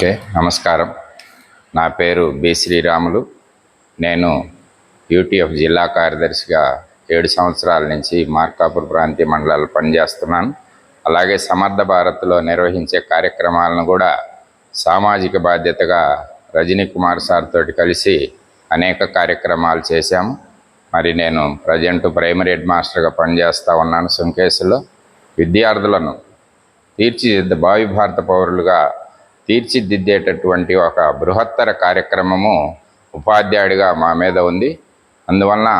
Okay నమస్కారం. నా పేరు బి శ్రీరాములు. నేను యూటీఎఫ్ జిల్లా కార్యదర్శిగా ఏడు సంవత్సరాల నుంచి మార్కాపూర్ ప్రాంతీయ మండలాలు పనిచేస్తున్నాను. అలాగే సమర్థ భారత్లో నిర్వహించే కార్యక్రమాలను కూడా సామాజిక బాధ్యతగా రజనీ కుమార్ సార్ తోటి కలిసి అనేక కార్యక్రమాలు చేశాము. మరి నేను ప్రజెంట్ ప్రైమరీ హెడ్ మాస్టర్గా పనిచేస్తూ ఉన్నాను సుంకేసులో విద్యార్థులను తీర్చిదిద్ద భావి భారత పౌరులుగా తీర్చిదిద్దేటటువంటి ఒక బృహత్తర కార్యక్రమము ఉపాధ్యాయుడిగా మా మీద ఉంది. అందువలన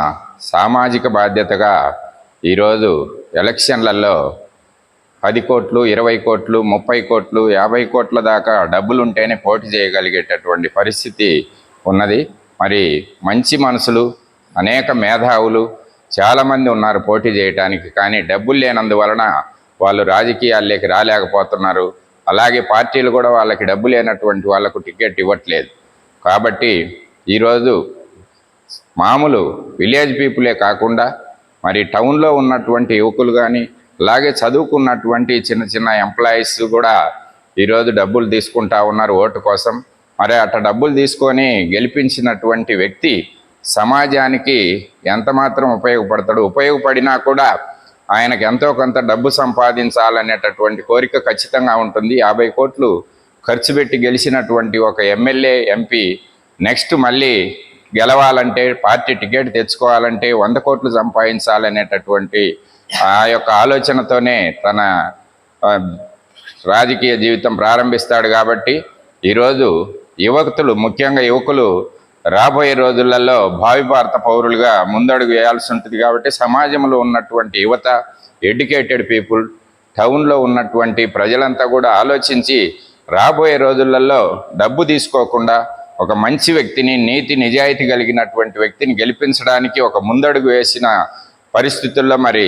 సామాజిక బాధ్యతగా ఈరోజు ఎలక్షన్లలో పది కోట్లు ఇరవై కోట్లు ముప్పై కోట్లు యాభై కోట్ల దాకా డబ్బులు ఉంటేనే పోటీ చేయగలిగేటటువంటి పరిస్థితి ఉన్నది. మరి మంచి మనసులు అనేక మేధావులు చాలామంది ఉన్నారు పోటీ చేయడానికి కానీ డబ్బులు లేనందువలన వాళ్ళు రాజకీయాల్లోకి రాలేకపోతున్నారు. అలాగే పార్టీలు కూడా వాళ్ళకి డబ్బు లేనటువంటి వాళ్ళకు టికెట్ ఇవ్వట్లేదు. కాబట్టి ఈరోజు మామూలు విలేజ్ పీపులే కాకుండా మరి టౌన్లో ఉన్నటువంటి యువకులు కానీ అలాగే చదువుకున్నటువంటి చిన్న చిన్న ఎంప్లాయీస్ కూడా ఈరోజు డబ్బులు తీసుకుంటా ఉన్నారు ఓటు కోసం. మరి అట్ట డబ్బులు తీసుకొని గెలిపించినటువంటి వ్యక్తి సమాజానికి ఎంత మాత్రం ఉపయోగపడతాడు? ఉపయోగపడినా కూడా ఆయనకు ఎంతో కొంత డబ్బు సంపాదించాలనేటటువంటి కోరిక ఖచ్చితంగా ఉంటుంది. యాభై కోట్లు ఖర్చు పెట్టి గెలిచినటువంటి ఒక ఎమ్మెల్యే ఎంపీ నెక్స్ట్ మళ్ళీ గెలవాలంటే పార్టీ టికెట్ తెచ్చుకోవాలంటే వంద కోట్లు సంపాదించాలనేటటువంటి ఆ యొక్క ఆలోచనతోనే తన రాజకీయ జీవితం ప్రారంభిస్తాడు కాబట్టి ఈరోజు యువకులు ముఖ్యంగా యువకులు రాబోయే రోజులలో భావి భారత పౌరులుగా ముందడుగు వేయాల్సి ఉంటుంది కాబట్టి సమాజంలో ఉన్నటువంటి యువత ఎడ్యుకేటెడ్ పీపుల్ టౌన్లో ఉన్నటువంటి ప్రజలంతా కూడా ఆలోచించి రాబోయే రోజులలో డబ్బు తీసుకోకుండా ఒక మంచి వ్యక్తిని నీతి నిజాయితీ కలిగినటువంటి వ్యక్తిని గెలిపించడానికి ఒక ముందడుగు వేసిన పరిస్థితుల్లో మరి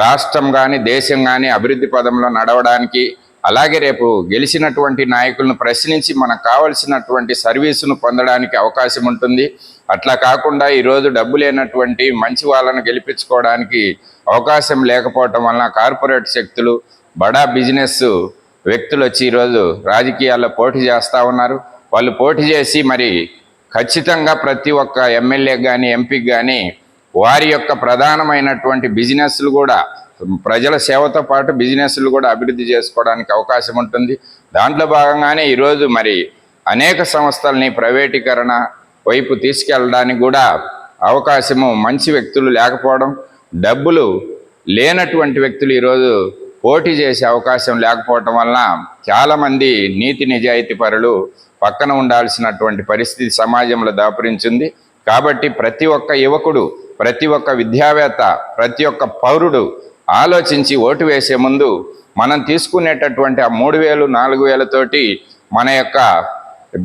రాష్ట్రం కానీ దేశం కానీ అభివృద్ధి పదంలో నడవడానికి అలాగే రేపు గెలిచినటువంటి నాయకులను ప్రశ్నించి మనకు కావలసినటువంటి సర్వీసును పొందడానికి అవకాశం ఉంటుంది. అట్లా కాకుండా ఈరోజు డబ్బు లేనటువంటి మంచి వాళ్ళను గెలిపించుకోవడానికి అవకాశం లేకపోవటం వలన కార్పొరేట్ శక్తులు బడా బిజినెస్ వ్యక్తులు వచ్చి ఈరోజు రాజకీయాల్లో పోటీ చేస్తూ ఉన్నారు. వాళ్ళు పోటీ చేసి మరి ఖచ్చితంగా ప్రతి ఒక్క ఎమ్మెల్యేకి కానీ ఎంపీకి కానీ వారి యొక్క ప్రధానమైనటువంటి బిజినెస్లు కూడా ప్రజల సేవతో పాటు బిజినెస్లు కూడా అభివృద్ధి చేసుకోవడానికి అవకాశం ఉంటుంది. దాంట్లో భాగంగానే ఈరోజు మరి అనేక సంస్థల్ని ప్రైవేటీకరణ వైపు తీసుకెళ్ళడానికి కూడా అవకాశము మంచి వ్యక్తులు లేకపోవడం డబ్బులు లేనటువంటి వ్యక్తులు ఈరోజు పోటీ చేసే అవకాశం లేకపోవటం వలన చాలామంది నీతి నిజాయితీ పరులు పక్కన ఉండాల్సినటువంటి పరిస్థితి సమాజంలో దాపురించింది. కాబట్టి ప్రతి ఒక్క యువకుడు ప్రతి ఒక్క విద్యావేత్త ప్రతి ఒక్క పౌరుడు ఆలోచించి ఓటు వేసే ముందు మనం తీసుకునేటటువంటి ఆ మూడు వేలు నాలుగు వేలతోటి మన యొక్క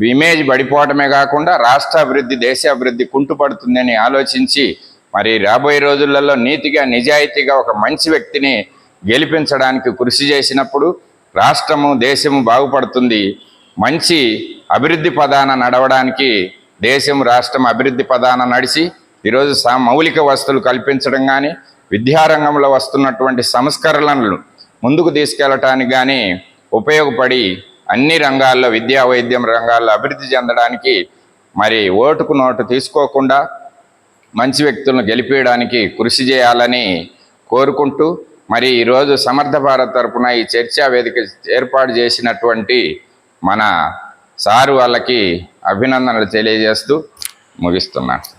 ఇమేజ్ పడిపోవటమే కాకుండా రాష్ట్ర అభివృద్ధి దేశాభివృద్ధి కుంటుపడుతుందని ఆలోచించి మరి రాబోయే రోజులలో నీతిగా నిజాయితీగా ఒక మంచి వ్యక్తిని గెలిపించడానికి కృషి చేసినప్పుడు రాష్ట్రము దేశము బాగుపడుతుంది. మంచి అభివృద్ధి పదాన నడవడానికి దేశం రాష్ట్రం అభివృద్ధి పదాన నడిచి ఈరోజు సా మౌలిక వస్తువులు కల్పించడం కానీ విద్యారంగంలో వస్తున్నటువంటి సంస్కరణలను ముందుకు తీసుకెళ్ళటానికి కానీ ఉపయోగపడి అన్ని రంగాల్లో విద్యా వైద్యం రంగాల్లో అభివృద్ధి చెందడానికి మరి ఓటుకు నోటు తీసుకోకుండా మంచి వ్యక్తులను గెలిపించడానికి కృషి చేయాలని కోరుకుంటూ మరి ఈరోజు సమర్థ భారత్ తరపున ఈ చర్చా వేదిక ఏర్పాటు చేసినటువంటి మన సారు వాళ్ళకి అభినందనలు తెలియజేస్తూ ముగిస్తున్నాను.